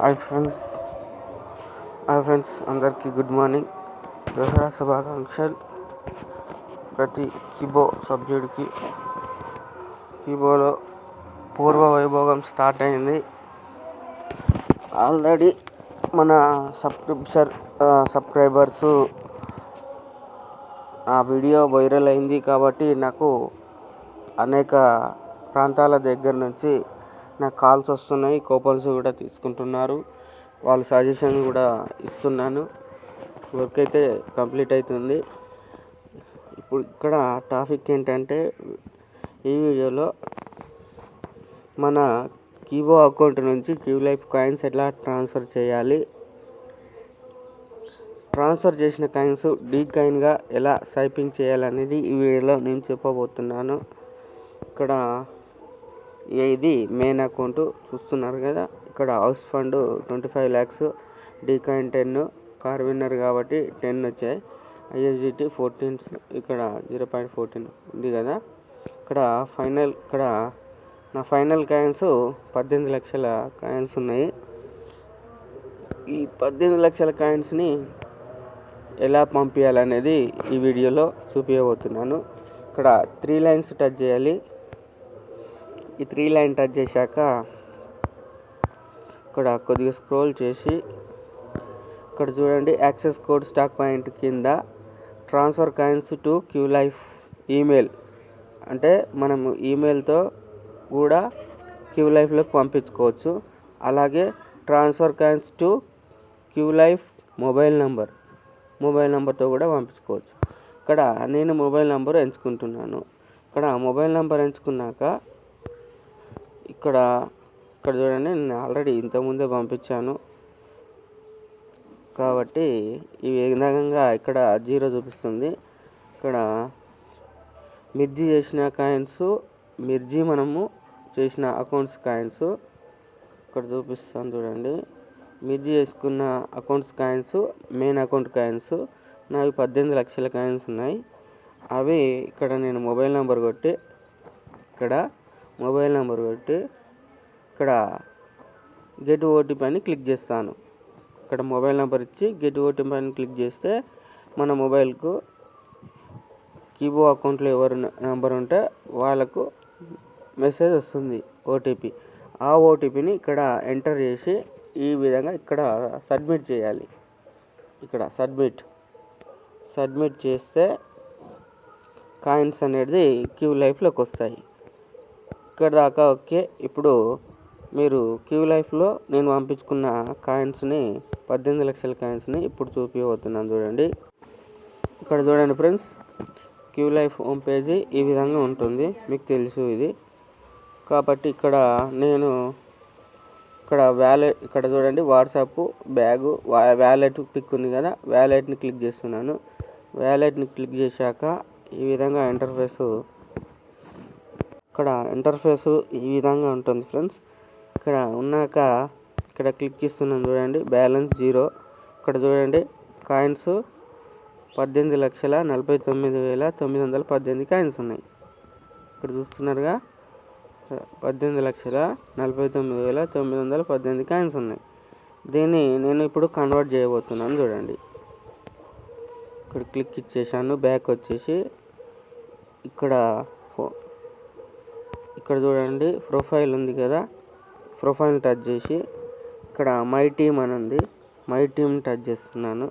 Hi friends hi friends అందరికీ good morning Dasara శుభాకాంక్షలు. ప్రతి కీబో సభ్యుడికి కీబోలో పూర్వ వైభోగం స్టార్ట్ అయింది. ఆల్రెడీ మన సబ్స్క్రిప్షన్ సబ్స్క్రైబర్స్ ఆ వీడియో వైరల్ అయింది కాబట్టి నాకు అనేక ప్రాంతాల దగ్గర నుంచి నాకు కాల్స్ వస్తున్నాయి కూపన్స్ కూడా తీసుకుంటున్నారు. వాళ్ళు సజెషన్ కూడా ఇస్తున్నాను. వర్క్ అయితే కంప్లీట్ అవుతుంది. ఇప్పుడు ఇక్కడ టాపిక్ ఏంటంటే ఈ వీడియోలో మన కీబో అకౌంట్ నుంచి క్యూ లైఫ్ కాయిన్స్ ఎలా ట్రాన్స్ఫర్ చేయాలి? ట్రాన్స్ఫర్ చేసిన కాయిన్స్ డీ కాయిన్గా ఎలా సైపింగ్ చేయాలనేది ఈ వీడియోలో నేను చెప్పబోతున్నాను. ఇక్కడ ఇది మెయిన్ అకౌంట్ చూస్తున్నారు కదా. ఇక్కడ house fund twenty five lakhs D coin ten car winner కాబట్టి టెన్ వచ్చాయి ఐఎస్జిటి ఫోర్టీన్ ఇక్కడ జీరో పాయింట్ ఫోర్టీన్ ఉంది కదా. ఇక్కడ ఫైనల్ ఇక్కడ నా ఫైనల్ కాయిన్స్ పద్దెనిమిది లక్షల కాయిన్స్ ఉన్నాయి. ఈ పద్దెనిమిది లక్షల కాయిన్స్ని ఎలా పంపించాలనేది ఈ వీడియోలో చూపించబోతున్నాను ఇక్కడ త్రీ లైన్స్ టచ్ చేయాలి. ఈ త్రీ లైన్ టచ్ చేశాక ఇక్కడ కొద్దిగా స్క్రోల్ చేసి ఇక్కడ చూడండి యాక్సెస్ కోడ్ స్టాక్ పాయింట్ కింద transfer coins to Q life email. అంటే మనము ఈమెయిల్తో కూడా క్యూ లైఫ్లోకి పంపించుకోవచ్చు. అలాగే transfer coins to Q life mobile number mobile నెంబర్తో కూడా పంపించుకోవచ్చు. ఇక్కడ నేను మొబైల్ నెంబర్ ఎంచుకుంటున్నాను. ఇక్కడ మొబైల్ నెంబర్ ఎంచుకున్నాక ఇక్కడ ఇక్కడ చూడండి నేను ఆల్రెడీ ఇంతకుముందే పంపించాను. కాబట్టి ఈ విధంగా ఇక్కడ జీరో చూపిస్తుంది. ఇక్కడ మిర్జీ చేసిన కాయిన్స్ మిర్జీ మనము చేసిన అకౌంట్స్ కాయిన్స్ ఇక్కడ చూపిస్తాను చూడండి. మిర్జీ చేసుకున్న accounts coins main account coins నావి పద్దెనిమిది లక్షల కాయిన్స్ ఉన్నాయి. అవి ఇక్కడ నేను మొబైల్ నెంబర్ కొట్టి ఇక్కడ మొబైల్ నెంబర్ పెట్టి ఇక్కడ గెట్ ఓటీపీ అని క్లిక్ చేస్తాను. ఇక్కడ మొబైల్ నెంబర్ ఇచ్చి గెట్ ఓటీపీ అని క్లిక్ చేస్తే మన మొబైల్కు కీబో అకౌంట్లో ఎవరు నెంబర్ ఉంటే వాళ్ళకు మెసేజ్ వస్తుంది ఓటీపీ. ఆ ఓటీపీని ఇక్కడ ఎంటర్ చేసి ఈ విధంగా ఇక్కడ సబ్మిట్ చేయాలి. ఇక్కడ సబ్మిట్ సబ్మిట్ చేస్తే కాయిన్స్ అనేది క్యూ లైఫ్లోకి వస్తాయి. ఇక్కడ దాకా ఓకే. ఇప్పుడు మీరు క్యూ లైఫ్లో నేను పంపించుకున్న కాయిన్స్ని పద్దెనిమిది లక్షల కాయిన్స్ని ఇప్పుడు చూపించబోతున్నాను చూడండి. ఇక్కడ చూడండి friends Q life home page ఈ విధంగా ఉంటుంది. మీకు తెలుసు ఇది. కాబట్టి ఇక్కడ నేను ఇక్కడ వ్యాలెట్ ఇక్కడ చూడండి వాట్సాప్ బ్యాగు వ్యాలెట్ పిక్ ఉంది కదా వ్యాలెట్ని క్లిక్ చేస్తున్నాను. వ్యాలెట్ని క్లిక్ చేశాక ఈ విధంగా ఇంటర్ఫేస్ ఇక్కడ ఇంటర్ఫేస్ ఈ విధంగా ఉంటుంది ఫ్రెండ్స్ ఇక్కడ ఉన్నాక ఇక్కడ క్లిక్ ఇస్తున్నాను చూడండి. బ్యాలెన్స్ జీరో ఇక్కడ చూడండి. కాయిన్స్ పద్దెనిమిది లక్షల నలభై తొమ్మిది వేల తొమ్మిది వందల పద్దెనిమిది కాయిన్స్ ఉన్నాయి. ఇక్కడ చూస్తున్నారుగా. పద్దెనిమిది లక్షల నలభై తొమ్మిది వేల తొమ్మిది వందల పద్దెనిమిది కాయిన్స్ ఉన్నాయి. దీన్ని నేను ఇప్పుడు కన్వర్ట్ చేయబోతున్నాను చూడండి. ఇక్కడ క్లిక్ ఇచ్చేసాను. బ్యాక్ వచ్చేసి ఇక్కడ ఇక్కడ చూడండి ప్రొఫైల్ ఉంది కదా. ప్రొఫైల్ టచ్ చేసి ఇక్కడ మై టీమ్ అని ఉంది. మై టీమ్ టచ్ చేస్తున్నాను.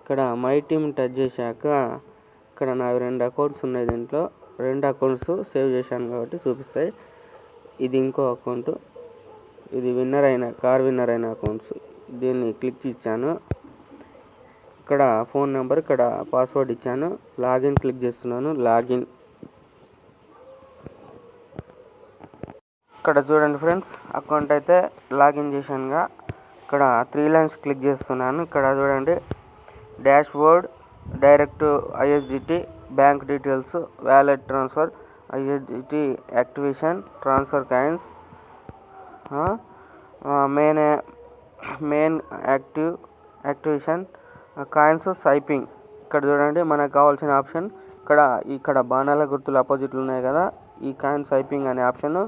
ఇక్కడ మై టీమ్ టచ్ చేశాక ఇక్కడ నా రెండు అకౌంట్స్ ఉన్నాయి దీంట్లో. రెండు అకౌంట్స్ సేవ్ చేశాను కాబట్టి చూపిస్తాయి. ఇది ఇంకో అకౌంట్ ఇది విన్నర్ అయిన కార్ విన్నర్ అయిన అకౌంట్స్ దీన్ని క్లిక్ ఇచ్చాను ఇక్కడ ఫోన్ నెంబర్ ఇక్కడ పాస్వర్డ్ ఇచ్చాను. లాగిన్ క్లిక్ చేస్తున్నాను. లాగిన్ ఇక్కడ చూడండి ఫ్రెండ్స్ అకౌంట్ అయితే లాగిన్ చేశానుగా. ఇక్కడ త్రీ లైన్స్ క్లిక్ చేస్తున్నాను. ఇక్కడ చూడండి dashboard direct ISDT bank details wallet transfer ISDT activation transfer coins main main active activation coins సైపింగ్ ఇక్కడ చూడండి మనకు కావాల్సిన ఆప్షన్ ఇక్కడ ఇక్కడ బాణాల గుర్తులు అపోజిట్లు ఉన్నాయి కదా ఈ కాయిన్ సైపింగ్ అనే ఆప్షన్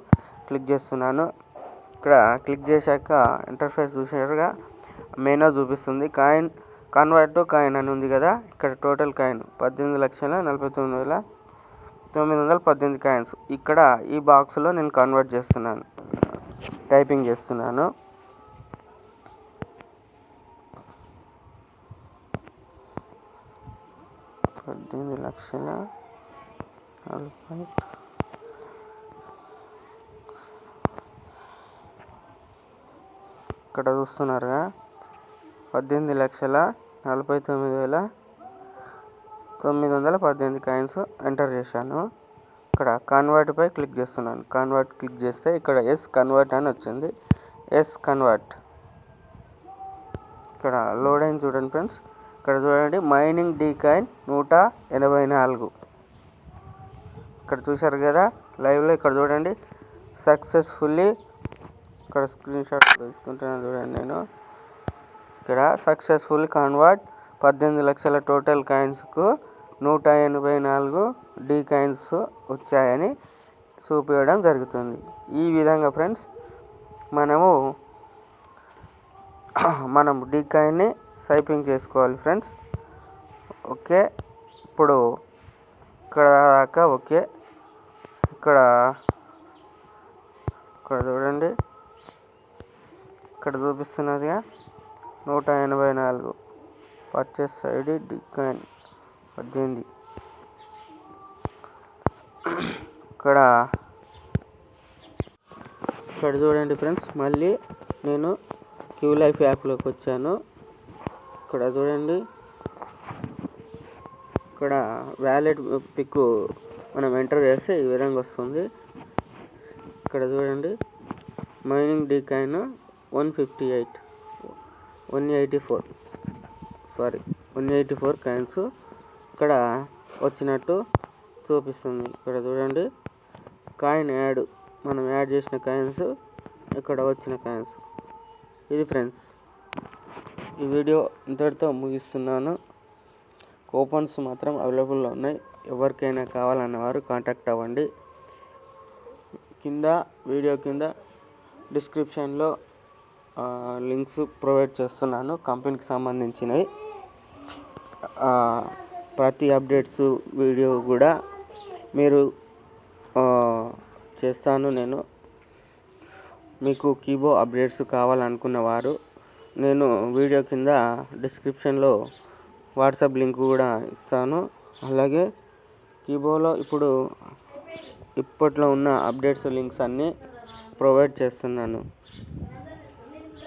క్లిక్ చేస్తున్నాను. ఇక్కడ క్లిక్ చేశాక ఇంటర్ఫేస్ చూసారుగా మెనూ చూపిస్తుంది. కాయిన్ కన్వర్ట్ టు కాయిన్ అని ఉంది కదా. ఇక్కడ టోటల్ కాయిన్ పద్దెనిమిది లక్షల నలభై తొమ్మిది వేల తొమ్మిది వందల పద్దెనిమిది కాయిన్స్. ఇక్కడ ఈ బాక్స్లో నేను కన్వర్ట్ చేస్తున్నాను. టైపింగ్ చేస్తున్నాను. పద్దెనిమిది లక్షల నలభై ఇక్కడ చూస్తున్నారుగా పద్దెనిమిది లక్షల నలభై తొమ్మిది వేల తొమ్మిది వందల పద్దెనిమిది కాయిన్స్ ఎంటర్ చేశాను. ఇక్కడ కన్వర్ట్పై క్లిక్ చేస్తున్నాను. కన్వర్ట్ క్లిక్ చేస్తే ఇక్కడ ఎస్ కన్వర్ట్ అని వచ్చింది. ఎస్ కన్వర్ట్ ఇక్కడ లోడ్ అయింది చూడండి ఫ్రెండ్స్ ఇక్కడ చూడండి మైనింగ్ డీ కాయిన్ నూట ఎనభై నాలుగు. ఇక్కడ చూశారు కదా? లైవ్లో ఇక్కడ చూడండి సక్సెస్ఫుల్లీ ఇక్కడ స్క్రీన్ షాట్ తీసుకుంటున్నాను చూడండి నేను. ఇక్కడ సక్సెస్ఫుల్ కన్వర్ట్ పద్దెనిమిది లక్షల టోటల్ కాయిన్స్కు నూట ఎనభై నాలుగు డీ కాయిన్స్ వచ్చాయని చూపించడం జరుగుతుంది. ఈ విధంగా ఫ్రెండ్స్ మనము మనం డీ కాయిన్ని సైపింగ్ చేసుకోవాలి ఫ్రెండ్స్ ఓకే ఇప్పుడు ఇక్కడ దాకా ఓకే. ఇక్కడ ఇక్కడ చూడండి. ఇక్కడ చూపిస్తున్నదిగా నూట ఎనభై నాలుగు. పర్చేస్ ఐడి డికాయిన్ పద్దెనిమిది. ఇక్కడ ఇక్కడ చూడండి ఫ్రెండ్స్ మళ్ళీ నేను క్యూ లైఫ్ యాప్లోకి వచ్చాను. ఇక్కడ చూడండి. ఇక్కడ వ్యాలెట్ పిక్ మనం ఎంటర్ చేస్తే ఈ విధంగా వస్తుంది. ఇక్కడ చూడండి. Mining D coin one fifty eight one eighty four sorry one eighty four coins ఇక్కడ వచ్చినట్టు చూపిస్తుంది. ఇక్కడ చూడండి. కాయిన్ యాడ్ మనం యాడ్ చేసిన కాయిన్స్ ఇక్కడ వచ్చిన కాయిన్స్ ఇది ఫ్రెండ్స్ ఈ వీడియో ఇంతటితో ముగిస్తున్నాను. కూపన్స్ మాత్రం అవైలబుల్లో ఉన్నాయి. ఎవరికైనా కావాలన్న వారు కాంటాక్ట్ అవ్వండి. కింద వీడియో కింద డిస్క్రిప్షన్లో లింక్స్ ప్రొవైడ్ చేస్తున్నాను కంపెనీకి సంబంధించినవి. ప్రతి అప్డేట్స్ వీడియో కూడా మీరు చేస్తాను నేను. మీకు కీబో అప్డేట్స్ కావాలనుకున్న వారు నేను వీడియో కింద డిస్క్రిప్షన్లో వాట్సాప్ లింక్ కూడా ఇస్తాను. అలాగే కీబోలో ఇప్పుడు ఇప్పట్లో ఉన్న అప్డేట్స్ లింక్స్ అన్నీ ప్రొవైడ్ చేస్తున్నాను.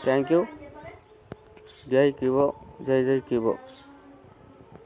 థ్యాంక్ యూ జై కివో జై జై కివో